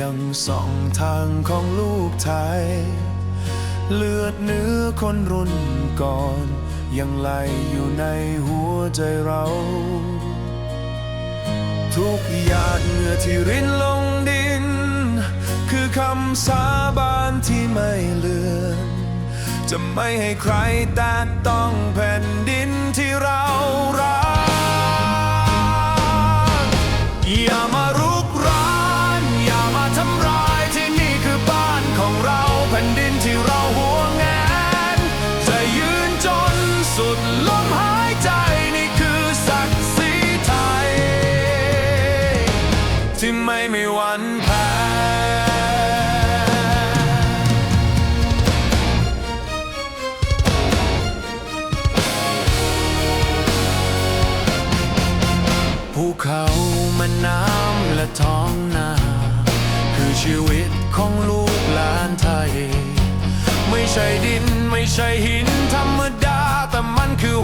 ยังส่องทางของลูกไทย เลือดเนื้อคนรุ่นก่อน ยังไหลอยู่ในหัวใจเรา ทุกหยาดเหงื่อที่รินลงดิน คือคำสาบานที่ไม่เลือน จะไม่ให้ใครแตะต้องแผ่นดินที่เรา ม่มีวันแพ้ภูเขาแม่น้ำและท้องนา คือชีวิตของลูกหลานไทย ไม่ใช่ดินไม่ใช่หินธรรมดา แต่มันคือ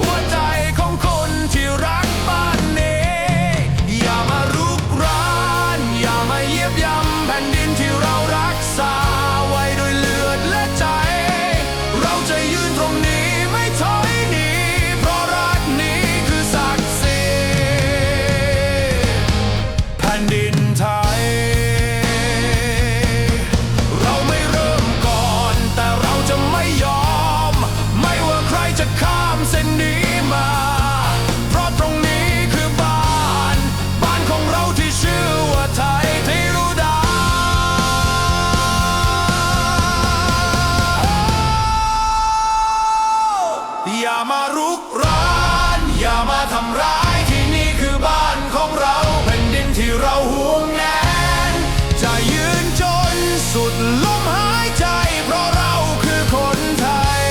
ำร้ายที่นี่คือบ้านของเราแผ่นดินที่เราห่วงแหนจะยืนจนสุดลมหายใจ เพราะเราคือคนไทย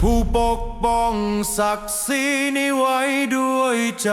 ผู้ปกป้องศักดิ์ศรีนี้ไว้ด้วยใจ